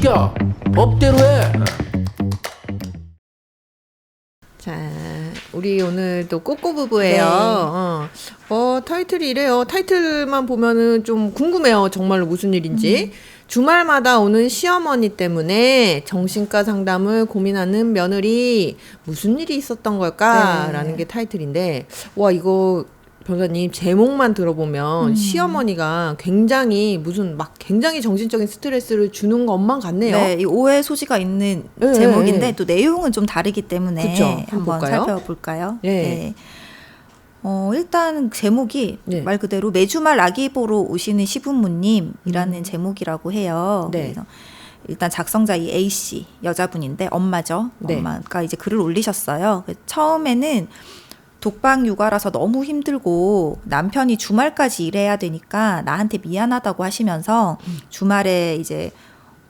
시켜 법대로 해 자, 우리 오늘 또 꼬꼬 부부예요. 네. 어. 어, 타이틀이 이래요. 타이틀만 보면은 좀 궁금해요. 정말로 무슨 일인지. 주말마다 오는 시어머니 때문에 정신과 상담을 고민하는 며느리 무슨 일이 있었던 걸까라는 네. 게 타이틀인데 와 이거 변호사님 제목만 들어보면 시어머니가 굉장히 무슨 막 굉장히 정신적인 스트레스를 주는 것만 같네요. 네, 이 오해 소지가 있는 네, 제목인데 네. 또 내용은 좀 다르기 때문에 그쵸. 한번 한번 볼까요? 살펴볼까요? 네. 어, 일단 제목이 네. 말 그대로 매주말 아기 보러 오시는 시부모님이라는 제목이라고 해요. 네. 그래서 일단 작성자 이 A 씨 여자분인데 엄마죠. 네. 엄마가 이제 글을 올리셨어요. 그 처음에는 독방 육아라서 너무 힘들고 남편이 주말까지 일해야 되니까 나한테 미안하다고 하시면서 음. 주말에 이제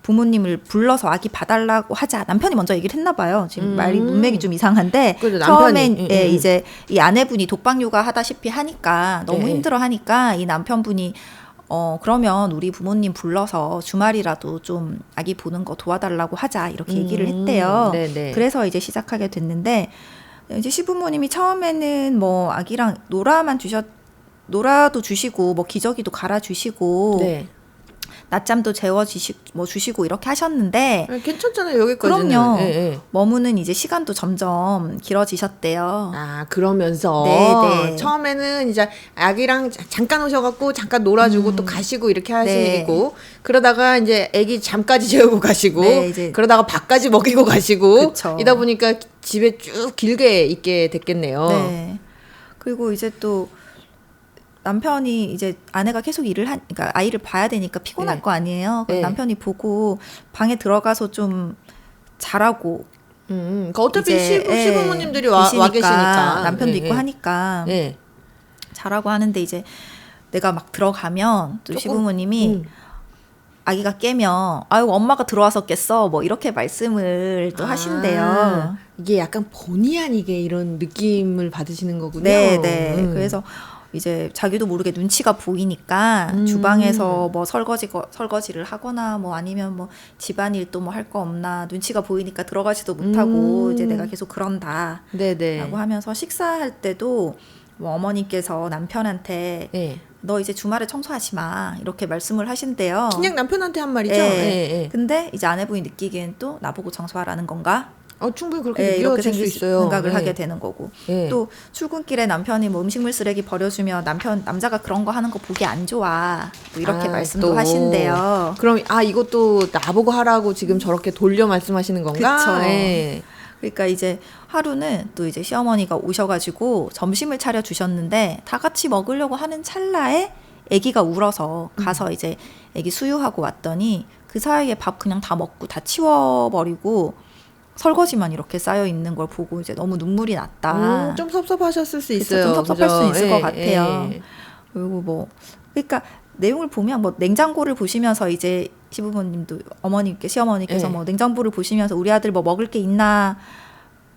부모님을 불러서 아기 봐달라고 하자. 남편이 먼저 얘기를 했나 봐요. 지금 음. 말이 문맥이 좀 이상한데 처음엔 음, 예, 음. 이제 이 아내분이 독방 육아 하다시피 하니까 너무 네. 힘들어 하니까 이 남편분이 어 그러면 우리 부모님 불러서 주말이라도 좀 아기 보는 거 도와달라고 하자 이렇게 얘기를 음, 했대요. 네네. 그래서 이제 시작하게 됐는데 이제 시부모님이 처음에는 뭐 아기랑 놀아만 주셨 놀아도 주시고 뭐 기저귀도 갈아 주시고 네. 낮잠도 재워 주시 뭐 주시고 이렇게 하셨는데 아, 괜찮잖아요 여기까지는. 그럼요. 예, 예. 머무는 이제 시간도 점점 길어지셨대요. 아 그러면서 네, 네. 처음에는 이제 아기랑 자- 잠깐 오셔갖고 잠깐 놀아주고 또 가시고 이렇게 하시고 네. 그러다가 이제 아기 잠까지 재우고 가시고 네. 그러다가 밥까지 먹이고 가시고 그쵸. 이다 보니까 집에 쭉 길게 있게 됐겠네요. 네. 그리고 이제 또 남편이 이제 아내가 계속 일을 한, 그러니까 아이를 봐야 되니까 피곤할 네. 거 아니에요. 네. 남편이 보고 방에 들어가서 좀 자라고 음, 그러니까 어차피 이제, 시부, 예, 시부모님들이 와, 와 계시니까, 계시니까 남편도 예, 있고 예. 하니까 예. 자라고 하는데 이제 내가 막 들어가면 또 조금, 시부모님이 음. 아기가 깨면 아유 엄마가 들어와서 깼어 뭐 이렇게 말씀을 또 하신대요. 아, 이게 약간 본의 아니게 이런 느낌을 받으시는 거군요. 네, 네. 음. 그래서 이제 자기도 모르게 눈치가 보이니까 음. 주방에서 뭐 설거지 거, 설거지를 하거나 뭐 아니면 뭐 집안일 또 뭐 할 거 없나 눈치가 보이니까 들어가지도 못하고 음. 이제 내가 계속 그런다라고 네네. 하면서 식사할 때도 뭐 어머니께서 남편한테 예. 너 이제 주말에 청소하지 마 이렇게 말씀을 하신대요. 그냥 남편한테 한 말이죠. 예. 예, 예. 근데 이제 아내분이 느끼기엔 또 나보고 청소하라는 건가? 어, 충분히 그렇게 예, 이렇게 느껴질 수 생길 있어요. 생각을 예. 하게 되는 거고. 예. 또 출근길에 남편이 뭐 음식물 쓰레기 버려주면 남편 남자가 그런 거 하는 거 보기 안 좋아. 또 이렇게 아, 말씀도 또. 하신대요. 그럼 아 이것도 나보고 하라고 지금 저렇게 돌려 말씀하시는 건가? 그쵸. 예. 그러니까 이제 하루는 또 이제 시어머니가 오셔가지고 점심을 차려 주셨는데 다 같이 먹으려고 하는 찰나에 아기가 울어서 가서 이제 아기 수유하고 왔더니 그 사이에 밥 그냥 다 먹고 다 치워버리고 설거지만 이렇게 쌓여 있는 걸 보고 이제 너무 눈물이 났다. 음, 좀 섭섭하셨을 수 있어요. 좀 섭섭할 그죠? 수 있을 예, 것 같아요. 예. 그리고 뭐 그러니까 내용을 보면 뭐 냉장고를 보시면서 이제 시부모님도 어머니께 시어머니께서 예. 뭐 냉장고를 보시면서 우리 아들 뭐 먹을 게 있나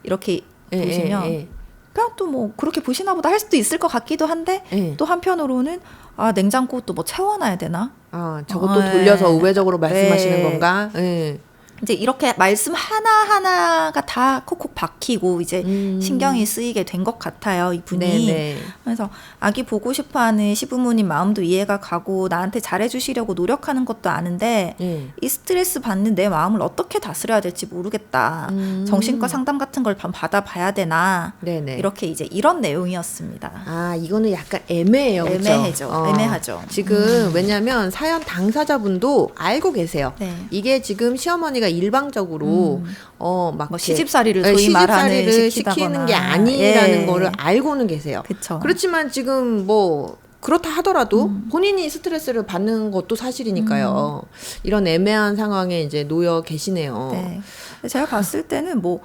이렇게 예, 보시면 예, 그냥 또 뭐 그렇게 보시나 보다 할 수도 있을 것 같기도 한데 예. 예. 또 한편으로는 아 냉장고 또 뭐 채워놔야 되나 아 저것도 어, 돌려서 예. 우회적으로 말씀하시는 네. 건가? 예. 이제 이렇게 말씀 하나 하나가 다 콕콕 박히고 이제 음. 신경이 쓰이게 된 것 같아요 이분이 네네. 그래서 아기 보고 싶어 하는 시부모님 마음도 이해가 가고 나한테 잘해 주시려고 노력하는 것도 아는데 예. 이 스트레스 받는 내 마음을 어떻게 다스려야 될지 모르겠다. 음. 정신과 상담 같은 걸 받아 봐야 되나 네네. 이렇게 이제 이런 내용이었습니다. 아 이거는 약간 애매해요. 애매해죠. 어. 애매하죠. 지금 왜냐하면 사연 당사자분도 알고 계세요. 네. 이게 지금 시어머니가 일방적으로 어막 뭐 시집살이를 소위 시집살이를 말하는 시키는 게. 아니라는 예. 거를 알고는 계세요. 그쵸. 그렇지만 지금 뭐 그렇다 하더라도 음. 본인이 스트레스를 받는 것도 사실이니까요. 이런 애매한 상황에 이제 놓여 계시네요. 네. 제가 봤을 때는 뭐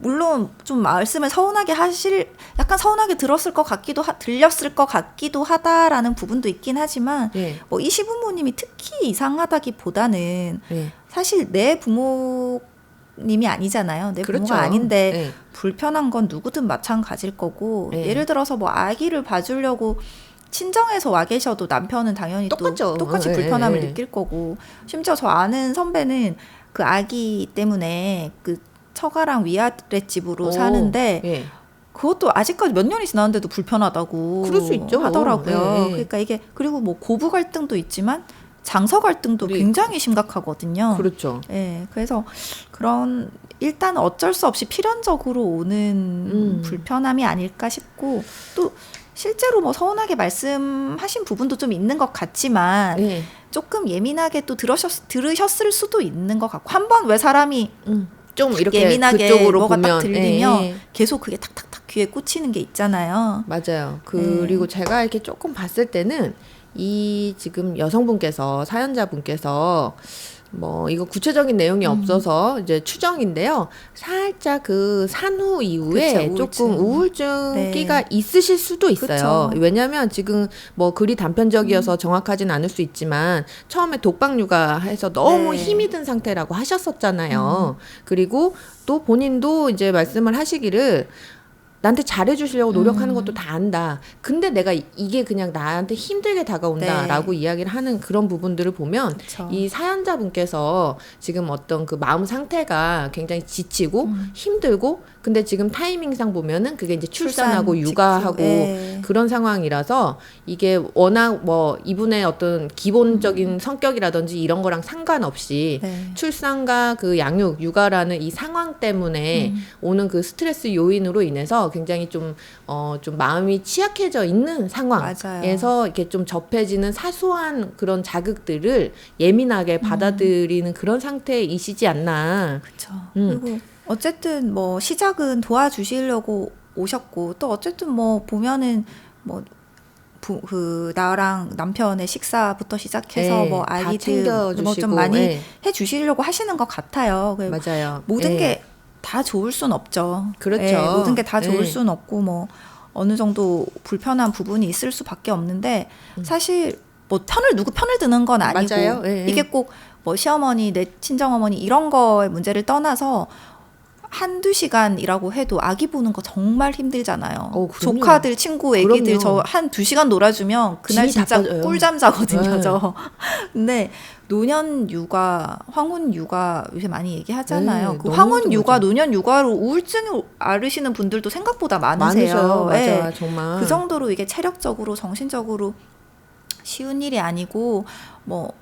물론 좀 말씀을 서운하게 하실 약간 서운하게 들었을 것 같기도 하, 들렸을 것 같기도 하다라는 부분도 있긴 하지만 예. 뭐이 시부모님이 특히 이상하다기보다는 예. 사실 내 부모 님이 아니잖아요. 내 그렇죠. 부모가 아닌데 예. 불편한 건 누구든 마찬가지일 거고 네. 예를 들어서 뭐 아기를 봐주려고 친정에서 와 계셔도 남편은 당연히 똑같죠. 또 똑같이 예, 불편함을 예, 예. 느낄 거고 심지어 저 아는 선배는 그 아기 때문에 그 처가랑 위아래 집으로 오, 사는데 예. 그것도 아직까지 몇 년이 지났는데도 불편하다고 그럴 수 있죠. 하더라고요. 예, 예. 그러니까 이게 그리고 뭐 고부 갈등도 있지만 장서 갈등도 우리- 굉장히 심각하거든요. 그렇죠. 예, 그래서 그런 일단 어쩔 수 없이 필연적으로 오는 음. 불편함이 아닐까 싶고 또 실제로 뭐 서운하게 말씀하신 부분도 좀 있는 것 같지만 예. 조금 예민하게 또 들으셨, 들으셨을 수도 있는 것 같고 한 번 왜 사람이 음. 좀 이렇게 예민하게 그쪽으로 뭐가 보면 딱 들리면 예, 예. 계속 그게 탁탁탁 귀에 꽂히는 게 있잖아요. 맞아요. 그리고 네. 제가 이렇게 조금 봤을 때는 이 지금 여성분께서 사연자분께서 뭐 이거 구체적인 내용이 음. 없어서 이제 추정인데요. 살짝 그 산후 이후에 그쵸, 조금 우울증. 우울증 네. 끼가 있으실 수도 있어요. 왜냐하면 지금 뭐 글이 음. 단편적이어서 정확하진 않을 수 있지만 처음에 독박 육아해서 너무 네. 음. 힘이 든 상태라고 하셨었잖아요. 그리고 또 본인도 이제 말씀을 하시기를 나한테 잘해주시려고 노력하는 음. 것도 다 안다. 근데 내가 이- 이게 그냥 나한테 힘들게 다가온다라고 이야기를 하는 그런 부분들을 보면 그쵸. 이 사연자분께서 지금 어떤 그 마음 상태가 굉장히 지치고 음. 힘들고 근데 지금 타이밍상 보면은 그게 이제 출산하고 출산 육아하고 예. 그런 상황이라서 이게 워낙 뭐 이분의 어떤 기본적인 성격이라든지 이런 거랑 상관없이 네. 출산과 그 양육, 육아라는 이 상황 때문에 음. 오는 그 스트레스 요인으로 인해서 굉장히 좀, 어, 좀 마음이 취약해져 있는 상황에서 이렇게 좀 접해지는 사소한 그런 자극들을 예민하게 음. 받아들이는 그런 상태이시지 않나. 그렇죠. 음. 그리고 어쨌든 뭐 시작은 도와주시려고 오셨고 또 어쨌든 뭐 보면은 뭐. 부, 그 나랑 남편의 식사부터 시작해서 예, 뭐다 아이들 뭐 좀 많이 예, 해주시려고 하시는 것 같아요. 그 맞아요. 모든 예. 게 다 좋을 순 없죠. 그렇죠. 예, 모든 게 다 좋을 예. 순 없고 뭐 어느 정도 불편한 부분이 있을 수밖에 없는데 사실 뭐 편을 누구 편을 드는 건 아니고 음. 맞아요. 예, 예. 이게 꼭 뭐 시어머니 내 친정 어머니 이런 거의 문제를 떠나서 한두 시간이라고 해도 아기 보는 거 정말 힘들잖아요. 어. 조카들, 친구, 애기들. 저 한 두 시간 놀아주면 그날 진짜. 꿀잠 자거든요. 네. 저. 근데 노년 육아, 황혼 육아 요새 많이 얘기하잖아요. 네, 그 황혼 육아. 노년 육아로 우울증을 앓으시는 분들도 생각보다 많으세요. 많으셔. 맞아, 예. 정말. 그 정도로 이게 체력적으로 정신적으로 쉬운 일이 아니고 뭐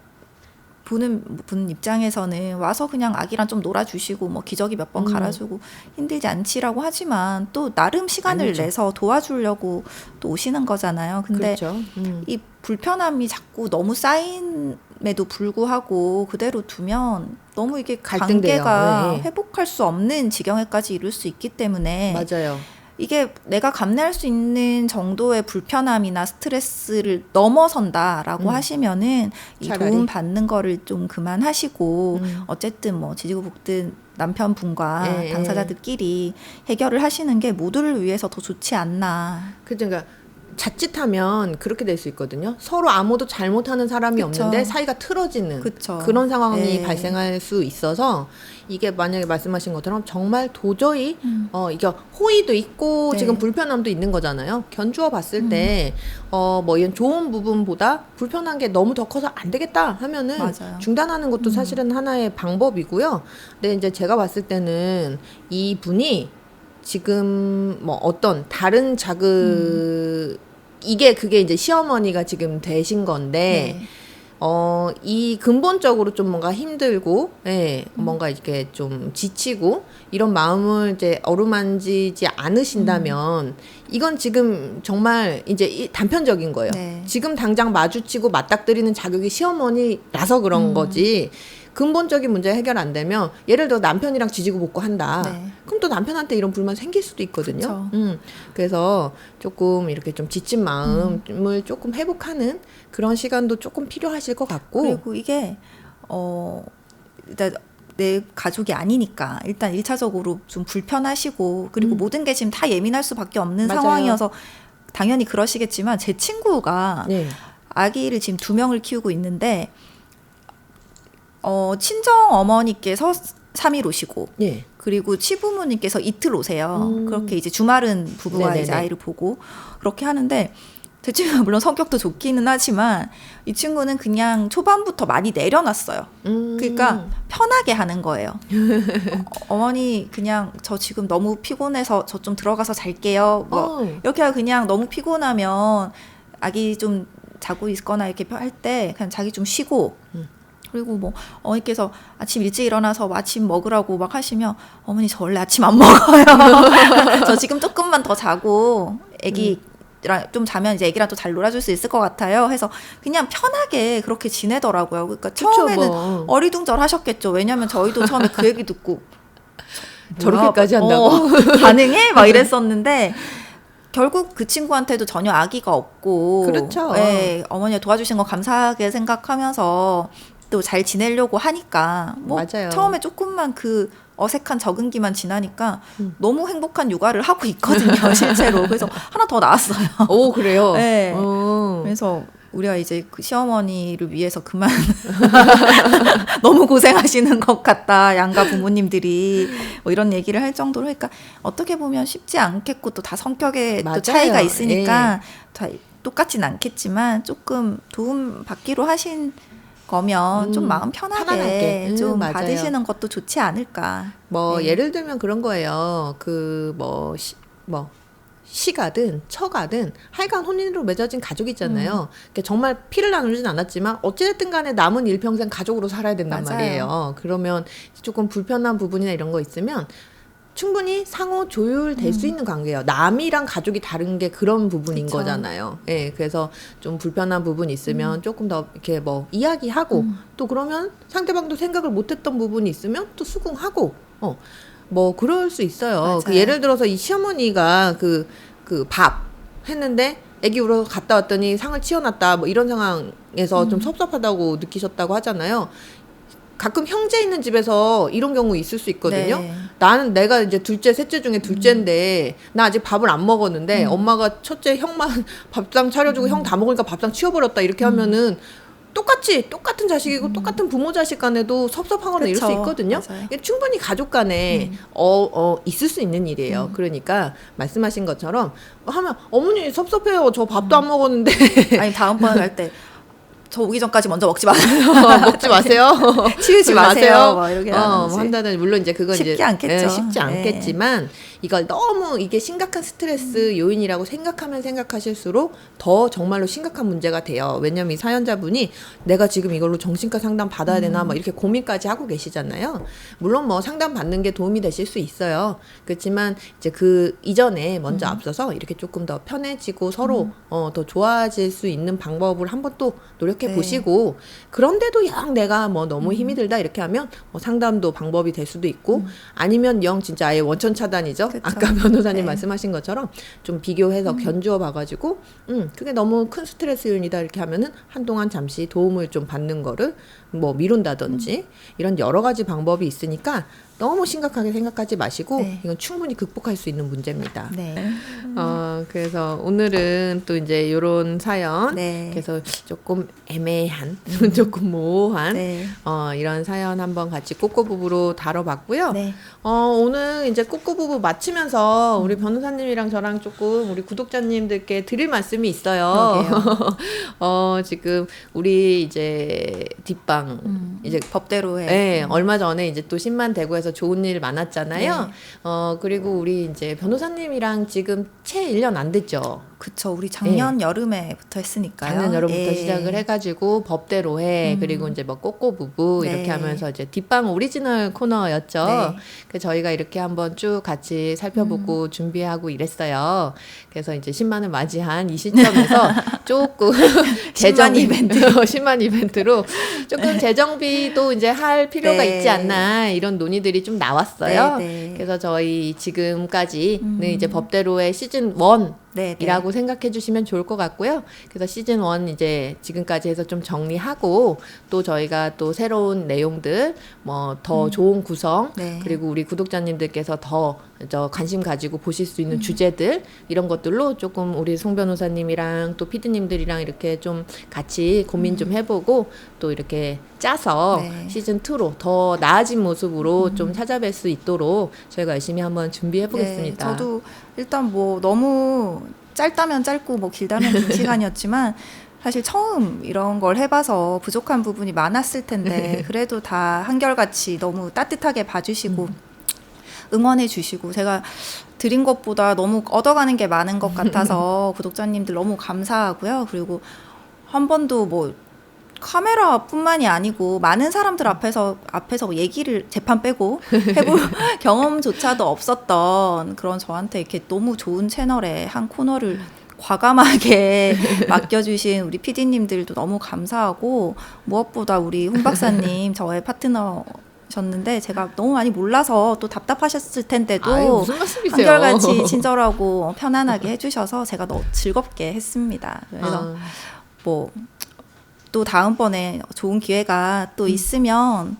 보는 분 입장에서는 와서 그냥 아기랑 좀 놀아주시고 뭐 기저귀 몇번 음. 갈아주고 힘들지 않지라고 하지만 또 나름 시간을 아니죠. 내서 도와주려고 또 오시는 거잖아요. 근데 그렇죠. 음. 이 불편함이 자꾸 너무 쌓임에도 불구하고 그대로 두면 너무 이게 갈등돼요. 관계가 네. 회복할 수 없는 지경에까지 이룰 수 있기 때문에 맞아요. 이게 내가 감내할 수 있는 정도의 불편함이나 스트레스를 넘어선다라고 음. 하시면은 이 차라리. 도움 받는 거를 좀 그만하시고 음. 어쨌든 뭐 지지고 볶든 남편분과 예, 예. 당사자들끼리 해결을 하시는 게 모두를 위해서 더 좋지 않나. 그러니까 자칫하면 그렇게 될 수 있거든요. 서로 아무도 잘못하는 사람이 그쵸. 없는데 사이가 틀어지는 그쵸. 런 상황이 예. 발생할 수 있어서 이게 만약에 말씀하신 것처럼 정말 도저히 음. 어 이게 호의도 있고 네. 지금 불편함도 있는 거잖아요. 견주어 봤을 음. 때어뭐 이런 좋은 부분보다 불편한 게 너무 더 커서 안 되겠다 하면은 맞아요. 중단하는 것도 음. 사실은 하나의 방법이고요. 근데 이제 제가 봤을 때는 이 분이 지금 뭐 어떤 다른 자극 이게 그게 이제 시어머니가 지금 되신 건데 네. 어, 이 근본적으로 좀 뭔가 힘들고, 예, 음. 뭔가 이렇게 좀 지치고, 이런 마음을 이제 어루만지지 않으신다면, 이건 지금 정말 이제 이- 단편적인 거예요. 네. 지금 당장 마주치고 맞닥뜨리는 자격이 시어머니라서 그런 음. 거지, 근본적인 문제 해결 안 되면, 예를 들어 남편이랑 지지고 볶고 한다. 네. 그럼 또 남편한테 이런 불만 생길 수도 있거든요. 그쵸. 음, 그래서 조금 이렇게 좀 지친 마음을 조금 회복하는 그런 시간도 조금 필요하실 것 같고. 그리고 이게 어 일단 내 가족이 아니니까 일단 일차적으로 좀 불편하시고 그리고 음. 모든 게 지금 다 예민할 수밖에 없는 맞아요. 상황이어서 당연히 그러시겠지만 제 친구가 네. 아기를 지금 두 명을 키우고 있는데 어 친정 어머니께서 3일 오시고 예. 그리고 치부모님께서 이틀 오세요. 음. 그렇게 이제 주말은 부부가 네네네. 이제 아이를 보고 그렇게 하는데 그 친구가 물론 성격도 좋기는 하지만 이 친구는 그냥 초반부터 많이 내려놨어요. 음. 그러니까 편하게 하는 거예요. 어, 어머니 그냥 저 지금 너무 피곤해서 저 좀 들어가서 잘게요. 뭐 어. 이렇게 그냥 너무 피곤하면 아기 좀 자고 있거나 이렇게 할 때 그냥 자기 좀 쉬고 음. 그리고 뭐 어머니께서 아침 일찍 일어나서 아침 먹으라고 막 하시면 어머니 저 원래 아침 안 먹어요. 저 지금 조금만 더 자고 아기 랑좀 자면 이제 애기랑 또 잘 놀아줄 수 있을 것 같아요. 해서 그냥 편하게 그렇게 지내더라고요. 그러니까 그쵸, 처음에는 뭐. 어리둥절 하셨겠죠. 왜냐면 저희도 처음에 그 얘기 듣고 저렇게까지 뭐야, 한다고? 어, 가능해? 막 이랬었는데 결국 그 친구한테도 전혀 아기가 없고 그렇죠. 예, 어머니가 도와주신 거 감사하게 생각하면서 또 잘 지내려고 하니까 뭐 맞아요. 처음에 조금만 그 어색한 적응기만 지나니까 음. 너무 행복한 육아를 하고 있거든요 실제로 그래서 하나 더 나왔어요 오 그래요. 네. 어. 그래서 우리가 이제 그 시어머니를 위해서 그만 너무 고생하시는 것 같다 양가 부모님들이 뭐 이런 얘기를 할 정도로 그러니까 어떻게 보면 쉽지 않겠고 또 다 성격에 맞아요. 또 차이가 있으니까 다 똑같진 않겠지만 조금 도움 받기로 하신 거면 음, 좀 마음 편하게. 음, 좀 맞아요. 받으시는 것도 좋지 않을까. 뭐 네. 예를 들면 그런 거예요. 그뭐뭐 시가든 처가든 하여간 혼인으로 맺어진 가족 있잖아요. 음. 정말 피를 나누진 않았지만 어찌됐든 간에 남은 일평생 가족으로 살아야 된단 맞아요. 말이에요. 그러면 조금 불편한 부분이나 이런 거 있으면 충분히 상호 조율될 수 있는 관계예요. 남이랑 가족이 다른 게 그런 부분인 음. 그쵸. 거잖아요. 예, 그래서 좀 불편한 부분 있으면 조금 더 이렇게 뭐 이야기하고 음. 또 그러면 상대방도 생각을 못했던 부분이 있으면 또 수긍하고 어. 뭐 그럴 수 있어요. 그 예를 들어서 이 시어머니가 그 그 밥 했는데 애기 울어서 갔다 왔더니 상을 치워놨다 뭐 이런 상황에서 음. 좀 섭섭하다고 느끼셨다고 하잖아요. 가끔 형제 있는 집에서 이런 경우 있을 수 있거든요. 네. 나는 내가 이제 둘째, 셋째 중에 둘째인데 나 아직 밥을 안 먹었는데 음. 엄마가 첫째 형만 밥상 차려주고 형다 먹으니까 밥상 치워버렸다 이렇게 하면은 똑같이 똑같은 자식이고 똑같은 부모 자식 간에도 섭섭하거나 이럴 수 음. 있거든요. 맞아요. 충분히 가족 간에 어, 어, 있을 수 있는 일이에요. 그러니까 말씀하신 것처럼 하면 어머니 섭섭해요. 저 밥도 안 먹었는데 아니 다음번에 갈때 저 오기 전까지 먼저 먹지 마세요. 먹지 마세요. 치우지 그러지 마세요. 뭐 이렇게 어. 뭐 한다든 물론 이제 그건 쉽지 이제 않겠죠. 예, 쉽지 네. 않겠지만 이걸 너무 이게 심각한 스트레스 요인이라고 생각하면 생각하실수록 더 정말로 심각한 문제가 돼요. 왜냐면 이 사연자분이 내가 지금 이걸로 정신과 상담 받아야 되나 막 이렇게 고민까지 하고 계시잖아요. 물론 뭐 상담 받는 게 도움이 되실 수 있어요. 그렇지만 이제 그 이전에 먼저 앞서서 이렇게 조금 더 편해지고 서로 어, 더 좋아질 수 있는 방법을 한번 또 노력해 네. 보시고 그런데도 영 내가 뭐 너무 힘이 들다 이렇게 하면 뭐 상담도 방법이 될 수도 있고 아니면 영 진짜 아예 원천 차단이죠. 그쵸. 아까 변호사님 네. 말씀하신 것처럼 좀 비교해서 견주어 봐가지고 음 그게 너무 큰 스트레스 요인이다 이렇게 하면은 한동안 잠시 도움을 좀 받는 거를 뭐 미룬다든지 이런 여러 가지 방법이 있으니까 너무 심각하게 생각하지 마시고 네. 이건 충분히 극복할 수 있는 문제입니다. 네. 어 그래서 오늘은 또 이제 요런 사연 네. 그래서 조금 애매한 조금 모호한 네. 어, 이런 사연 한번 같이 꼬꼬부부로 다뤄봤고요. 네. 어, 오늘 이제 꼬꼬부부 마치면서 우리 변호사님이랑 저랑 조금 우리 구독자님들께 드릴 말씀이 있어요. 어, 지금 우리 이제 뒷방 음, 이제 법대로 해. 네, 얼마 전에 이제 또 10만 대구에서 좋은 일 많았잖아요. 네. 어, 그리고 우리 이제 변호사님이랑 지금 채 1년 안 됐죠. 그쵸. 우리 작년 여름에부터 했으니까요. 네. 작년 여름부터 예. 시작을 해가지고 법대로 해 음. 그리고 이제 뭐 꼬꼬 부부 네. 이렇게 하면서 이제 뒷방 오리지널 코너였죠. 네. 그 저희가 이렇게 한번 쭉 같이 살펴보고 음. 준비하고 이랬어요. 그래서 이제 10만을 맞이한 이 시점에서 조금 10만 이벤트. 10만 이벤트로 조금 재정비도 이제 할 필요가 네. 있지 않나 이런 논의들이 좀 나왔어요. 네, 네. 그래서 저희 지금까지는 음. 이제 법대로의 시즌 1 네, 네. 이라고 생각해 주시면 좋을 것 같고요. 그래서 시즌 1 이제 지금까지 해서 좀 정리하고 또 저희가 또 새로운 내용들 뭐더 좋은 구성 네. 그리고 우리 구독자님들께서 더 저 관심 가지고 보실 수 음. 있는 주제들 이런 것들로 조금 우리 송 변호사님이랑 또 피디님들이랑 이렇게 좀 같이 고민 좀 해보고 또 이렇게 짜서 음. 네. 음. 시즌 2로 더 나아진 모습으로 좀 찾아뵐 수 있도록 저희가 열심히 한번 준비해 보겠습니다. 네, 저도 일단 뭐 너무 짧다면 짧고 뭐 길다면 긴 시간이었지만 사실 처음 이런 걸 해봐서 부족한 부분이 많았을 텐데 그래도 다 한결같이 너무 따뜻하게 봐주시고 응원해 주시고 제가 드린 것보다 너무 얻어가는 게 많은 것 같아서 구독자님들 너무 감사하고요. 그리고 한 번도 뭐 카메라뿐만이 아니고 많은 사람들 앞에서 앞에서 뭐 얘기를 재판 빼고 해볼 경험조차도 없었던 그런 저한테 이렇게 너무 좋은 채널에 한 코너를 과감하게 맡겨주신 우리 PD님들도 너무 감사하고 무엇보다 우리 홍 박사님 저의 파트너. 셨는데 제가 너무 많이 몰라서 또 답답하셨을 텐데도 아유? 한결같이 친절하고 편안하게 해주셔서 제가 너무 즐겁게 했습니다. 그래서 아, 뭐 또 다음번에 좋은 기회가 또 있으면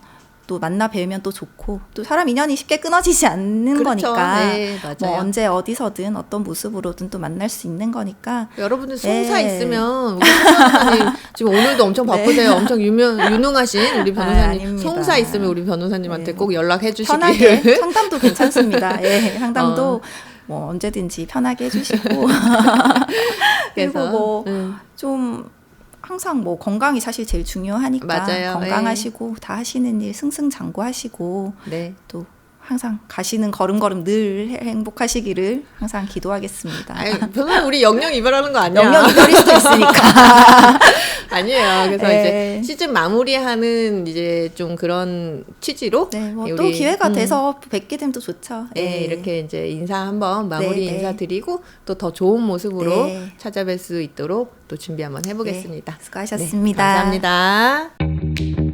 또 만나 뵈면 또 좋고 또 사람 인연이 쉽게 끊어지지 않는 그렇죠. 거니까 네. 뭐 언제 어디서든 어떤 모습으로든 또 만날 수 있는 거니까 여러분들 송사 네. 있으면 우리 변호사님 지금 오늘도 엄청 바쁘세요. 엄청 유명 유능하신 우리 아, 변호사님 아닙니다. 송사 있으면 우리 변호사님한테 네. 꼭 연락해 주시길. 편하게 상담도 괜찮습니다. 예, 상담도 어. 뭐 언제든지 편하게 해주시고 그리고 뭐 음. 좀 항상 뭐 건강이 사실 제일 중요하니까 맞아요. 건강하시고 다 하시는 일 승승장구하시고 네. 또 항상 가시는 걸음걸음 늘 행복하시기를 항상 기도하겠습니다. 아니, 우리 영영 이별하는 거 아니야? 영영 이별일 수도 있으니까. 아니에요. 그래서 네. 이제 시즌 마무리하는 이제 좀 그런 취지로 네, 뭐 우리, 또 기회가 음, 돼서 뵙게 되면 또 좋죠. 예, 예. 이렇게 이제 인사 한번 마무리 네, 네. 인사 드리고 또 더 좋은 모습으로 네. 찾아뵐 수 있도록 또 준비 한번 해보겠습니다. 수고하셨습니다. 네, 감사합니다.